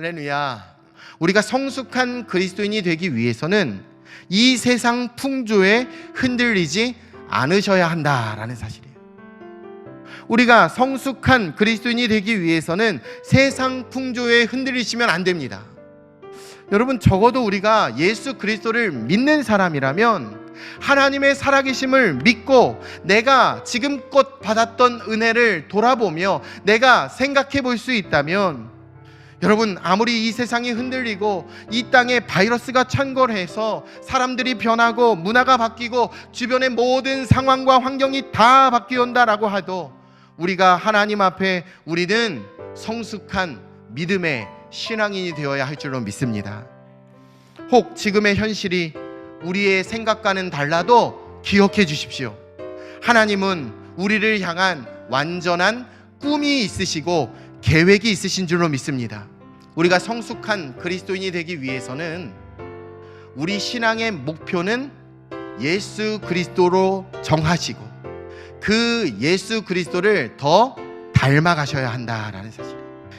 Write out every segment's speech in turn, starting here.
할렐루야. 우리가 성숙한 그리스도인이 되기 위해서는 이 세상 풍조에 흔들리지 않으셔야 한다라는 사실이에요. 우리가 성숙한 그리스도인이 되기 위해서는 세상 풍조에 흔들리시면 안 됩니다. 여러분 적어도 우리가 예수 그리스도를 믿는 사람이라면 하나님의 살아계심을 믿고 내가 지금껏 받았던 은혜를 돌아보며 내가 생각해 볼 수 있다면 여러분 아무리 이 세상이 흔들리고 이 땅에 바이러스가 창궐해서 사람들이 변하고 문화가 바뀌고 주변의 모든 상황과 환경이 다 바뀌온다라고 하도 우리가 하나님 앞에 우리는 성숙한 믿음의 신앙인이 되어야 할 줄로 믿습니다. 혹 지금의 현실이 우리의 생각과는 달라도 기억해 주십시오. 하나님은 우리를 향한 완전한 꿈이 있으시고 계획이 있으신 줄로 믿습니다. 우리가 성숙한 그리스도인이 되기 위해서는 우리 신앙의 목표는 예수 그리스도로 정하시고 그 예수 그리스도를 더 닮아가셔야 한다라는 사실.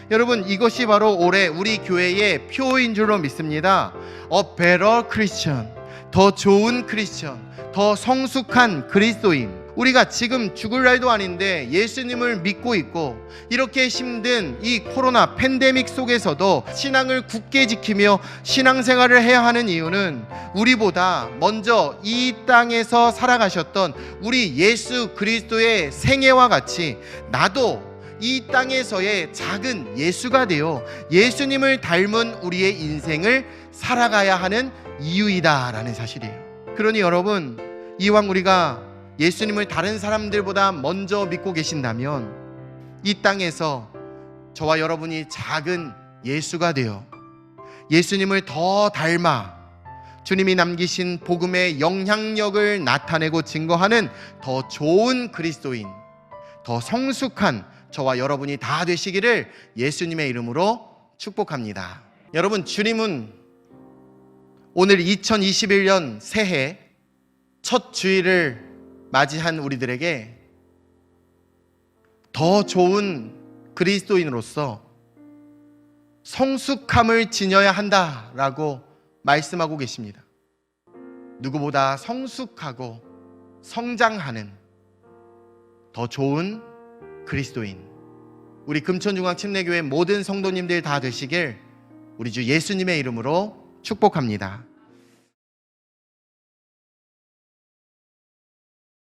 여러분 이것이 바로 올해 우리 교회의 표인 줄로 믿습니다. A better Christian, 더 좋은 크리스천, 더 성숙한 그리스도인. 우리가 지금 죽을 날도 아닌데 예수님을 믿고 있고 이렇게 힘든 이 코로나 팬데믹 속에서도 신앙을 굳게 지키며 신앙생활을 해야 하는 이유는 우리보다 먼저 이 땅에서 살아가셨던 우리 예수 그리스도의 생애와 같이 나도 이 땅에서의 작은 예수가 되어 예수님을 닮은 우리의 인생을 살아가야 하는 이유이다라는 사실이에요. 그러니 여러분, 이왕 우리가 예수님을 다른 사람들보다 먼저 믿고 계신다면 이 땅에서 저와 여러분이 작은 예수가 되어 예수님을 더 닮아 주님이 남기신 복음의 영향력을 나타내고 증거하는 더 좋은 그리스도인, 더 성숙한 저와 여러분이 다 되시기를 예수님의 이름으로 축복합니다. 여러분, 주님은 오늘 2021년 새해 첫 주일을 맞이한 우리들에게 더 좋은 그리스도인으로서 성숙함을 지녀야 한다라고 말씀하고 계십니다. 누구보다 성숙하고 성장하는 더 좋은 그리스도인. 우리 금천중앙 침례교회 모든 성도님들 다 되시길 우리 주 예수님의 이름으로 축복합니다.